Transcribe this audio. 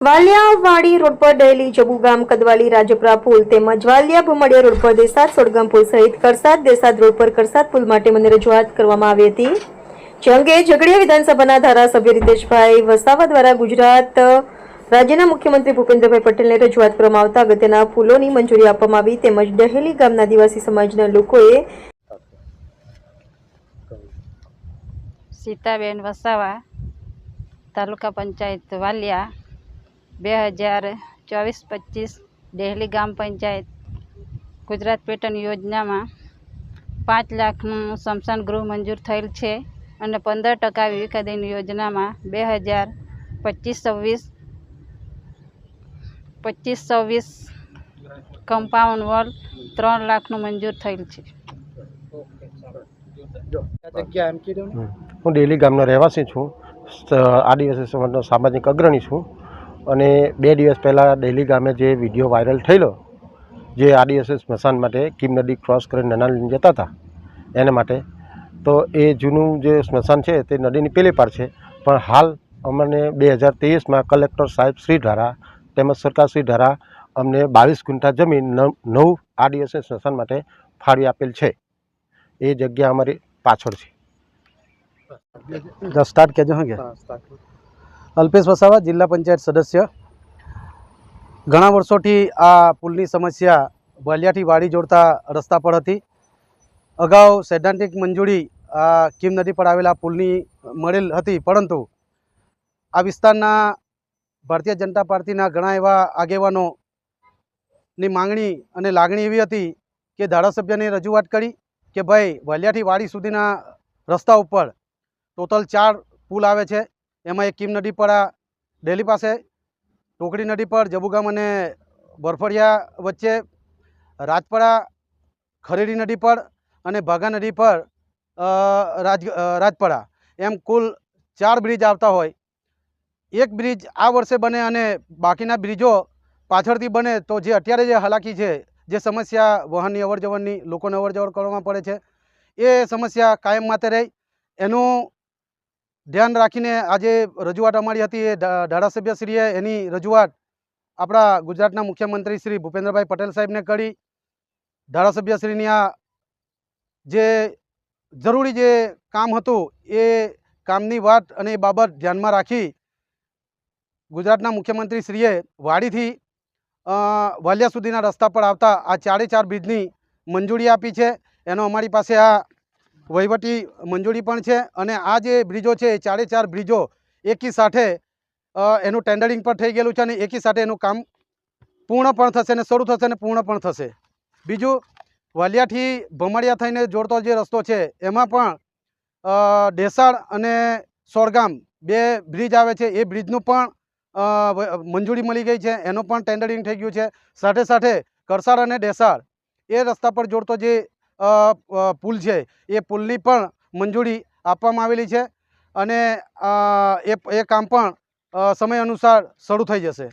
વાલિયાવાડી road પર ડેલી જબુગામ કદવાલી રાજપરા પુલ તેમજ વાલિયા ભમડિયા રોડ પર દેસાદ સોડગામ પુલ સહિત કરસાદ દેસાદ રોડ પર કરસાદ પુલ માટે મને રજૂઆત કરવામાં આવી હતી. જે અંગે ઝઘડિયા વિધાનસભાના ધારાસભ્ય રીતેશભાઈ વસાવા દ્વારા ગુજરાત રાજ્યના મુખ્યમંત્રી ભૂપેન્દ્રભાઈ પટેલને રજૂઆત કરવામાં આવતા અગત્યના પુલોની મંજૂરી આપવામાં આવી તેમજ ડહેલી ગામના આદિવાસી સમાજના લોકોએ સીતાબેન વસાવા, તાલુકા પંચાયત વાલિયા બે હજાર ચોવીસ પચીસ ડેહલી ગ્રામ પંચાયત ગુજરાત પેટર્ન યોજનામાં પાંચ લાખનું સ્મશાન ગૃહ મંજૂર થયેલ છે અને પંદર ટકા વિવેકાધીન યોજનામાં બે હજાર પચીસ છવ્વીસ પચીસ છવ્વીસ કમ્પાઉન્ડ વોલ ત્રણ લાખનું મંજૂર થયેલ છે. હું ડેલી ગામનો રહેવાસી છું. આદિવાસી સમાજનો સામાજિક અગ્રણી છું. અને બે દિવસ પહેલાં ડેલી ગામે જે વીડિયો વાયરલ થયેલો જે આદિવાસી સ્મશાન માટે કિમ નદી ક્રોસ કરીને નના લઈને જતા હતા એને માટે તો એ જૂનું જે સ્મશાન છે તે નદીની પેલી પાર છે. પણ હાલ અમને બે હજાર ત્રેવીસમાં કલેક્ટર સાહેબ શ્રી દ્વારા તેમજ સરકાર શ્રી દ્વારા અમને બાવીસ ગુંઠા જમીન નવ નવ આદિવાસી સ્મશાન માટે ફાળવી આપેલ છે. એ જગ્યા અમારી પાછળ છે. દસ સ્ટાર્ટ કહેજો હા કે. અલ્પેશ વસાવા, જિલ્લા પંચાયત સદસ્ય. ઘણા વર્ષોથી આ પુલની સમસ્યા વાલિયાથી વાડી જોડતા રસ્તા પર હતી. અગાઉ સૈદ્ધાંતિક મંજૂરી આ કિમ નદી પર આવેલા પુલની મળેલ હતી, પરંતુ આ વિસ્તારના ભારતીય જનતા પાર્ટીના ઘણા એવા આગેવાનોની માંગણી અને લાગણી એવી હતી કે ધારાસભ્યને રજૂઆત કરી કે ભાઈ, વાલિયાથી વાડી સુધીના રસ્તા ઉપર ટોટલ ચાર પુલ આવે છે. એમાં એક કિમ નદી પર આ ડેલી પાસે ટોકડી નદી પર જબુગામ અને બરફડિયા વચ્ચે રાજપરા, ખરેડી નદી પર અને ભાગા નદી પર રાજ રાજપરા. એમ કુલ ચાર બ્રિજ આવતા હોય. એક બ્રિજ આ વર્ષે બને અને બાકીના બ્રિજો પાછળથી બને તો જે અત્યારે જે હાલાકી છે, જે સમસ્યા વાહનની અવર જવરની લોકોને અવર જવર કરવામાં પડે છે, એ સમસ્યા કાયમ માટે રહી. એનું ધ્યાન રાખીને આજે રજૂઆત અમારી હતી એ ધારાસભ્યશ્રીએ એની રજૂઆત આપણા ગુજરાતના મુખ્યમંત્રી શ્રી ભૂપેન્દ્રભાઈ પટેલ સાહેબને કરી. ધારાસભ્યશ્રીની આ જે જરૂરી જે કામ હતું એ કામની વાત અને એ બાબત ધ્યાનમાં રાખી ગુજરાતના મુખ્યમંત્રીશ્રીએ વાડીથી વાલિયા સુધીના રસ્તા પર આવતા આ ચારે ચાર બ્રિજની મંજૂરી આપી છે. એનો અમારી પાસે આ વહીવટી મંજૂરી પણ છે અને આ જે બ્રિજો છે, એ ચારે ચાર બ્રિજો એકી સાથે એનું ટેન્ડરિંગ પણ થઈ ગયેલું છે અને એકી સાથે એનું કામ પૂર્ણ પણ થશે અને શરૂ થશે અને પૂર્ણ પણ થશે. બીજું વાલિયાથી ભમડિયા થઈને જોડતો જે રસ્તો છે, એમાં પણ ડેસાળ અને સોરગામ બે બ્રિજ આવે છે, એ બ્રિજનું પણ મંજૂરી મળી ગઈ છે, એનું પણ ટેન્ડરિંગ થઈ ગયું છે. સાથે સાથે કરસાળ અને ડેસાળ, એ રસ્તા પર જોડતો જે પુલ છે, એ પુલની પણ મંજૂરી આપવામાં આવેલી છે અને એ એ કામ પણ સમય અનુસાર શરૂ થઈ જશે.